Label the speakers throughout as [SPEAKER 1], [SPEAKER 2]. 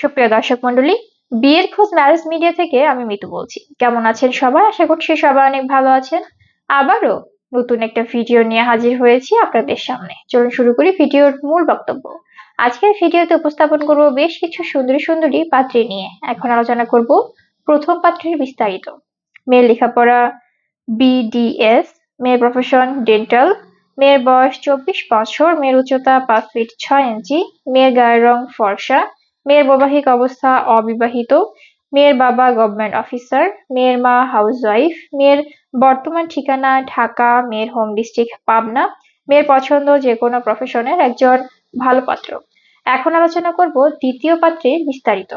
[SPEAKER 1] সুপ্রিয় দর্শক মন্ডলী বিয়ের খোঁজ ম্যারেজ মিডিয়া থেকে আমি মিতু বলছি। কেমন আছেন সবাই? আশা করছি সবাই অনেক ভালো আছেন। আবারও নতুন একটা ভিডিও নিয়ে হাজির হয়েছি আপনাদের সামনে। চলুন শুরু করি ভিডিওর মূল বক্তব্য। আজকের ভিডিওতে উপস্থাপন করব বেশ কিছু সুন্দরী সুন্দরী পাত্রী নিয়ে। এখন আলোচনা করব প্রথম পাত্রীর বিস্তারিত। মেয়ের লেখাপড়া বিডিএস মেয়ের প্রফেশন ডেন্টাল মেয়ের বয়স চব্বিশ বছর, মেয়ের উচ্চতা পাঁচ ফিট ছয় ইঞ্চি মেয়ের গায়ের রং ফর্সা মেয়ের বৈবাহিক অবস্থা অবিবাহিত, মেয়ের বাবা গভর্নমেন্ট অফিসার মেয়ের মা হাউসওয়াইফ মেয়ের বর্তমান ঠিকানা ঢাকা, মেয়ের হোম ডিস্ট্রিক্ট পাবনা, মেয়ের পছন্দ যে কোনো প্রফেশনের একজন ভালো পাত্র। এখন আলোচনা করব দ্বিতীয় পাত্রে বিস্তারিত।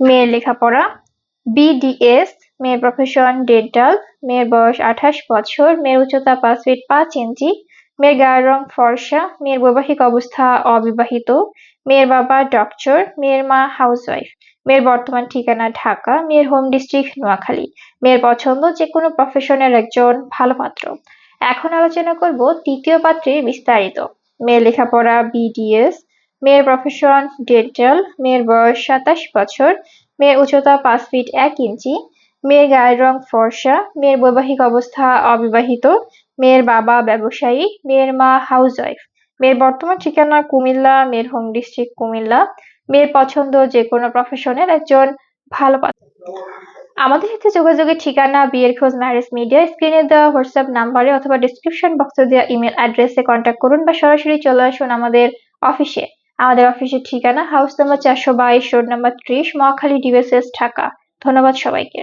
[SPEAKER 1] মেয়ের লেখাপড়া বিডিএস মেয়ের প্রফেশন ডেন্টাল মেয়ের বয়স আঠাশ বছর, মেয়ের উচ্চতা পাঁচ ফিট পাঁচ ইঞ্চি মেয়ের গায়ের রং ফর্সা, মেয়ের বৈবাহিক অবস্থা অবিবাহিত, মেয়ের বাবা ডক্টর, মেয়ের মা হাউসওয়াইফ, মেয়ের বর্তমান ঠিকানা ঢাকা, মেয়ের হোম ডিস্ট্রিক্ট নোয়াখালী, মেয়ের পছন্দ যে কোনো প্রফেশনের একজন ভালো পাত্র। এখন আলোচনা করব তৃতীয় পাত্রের বিস্তারিত। মেয়ের লেখাপড়া বিডিএস মেয়ের প্রফেশন ডেন্টাল মেয়ের বয়স সাতাশ বছর, মেয়ের উচ্চতা পাঁচ ফিট এক ইঞ্চি, মেয়ের গায়ের রং ফর্সা, মেয়ের বৈবাহিক অবস্থা অবিবাহিত মেয়ের বাবা ব্যবসায়ী, মেয়ের মা হাউসওয়াইফ মেয়ের বর্তমান ঠিকানা কুমিল্লা, মেয়ের হোম ডিস্ট্রিক্ট কুমিল্লা, মেয়ের পছন্দ যে কোনো প্রফেশনের একজন ভালো আমাদের সাথে যোগাযোগের ঠিকানা বিয়ের খোঁজ ম্যারেজ মিডিয়া স্ক্রিনে দেওয়া হোয়াটসঅ্যাপ নাম্বারে অথবা ডিসক্রিপশন বক্সে দেওয়া ইমেল অ্যাড্রেসে কন্ট্যাক্ট করুন বা সরাসরি চলে আসুন আমাদের অফিসে আমাদের অফিসের ঠিকানা হাউস নাম্বার চারশো বাইশ রোড নাম্বার ত্রিশ, মহাখালী ডিভিএসএস ঢাকা। ধন্যবাদ সবাইকে।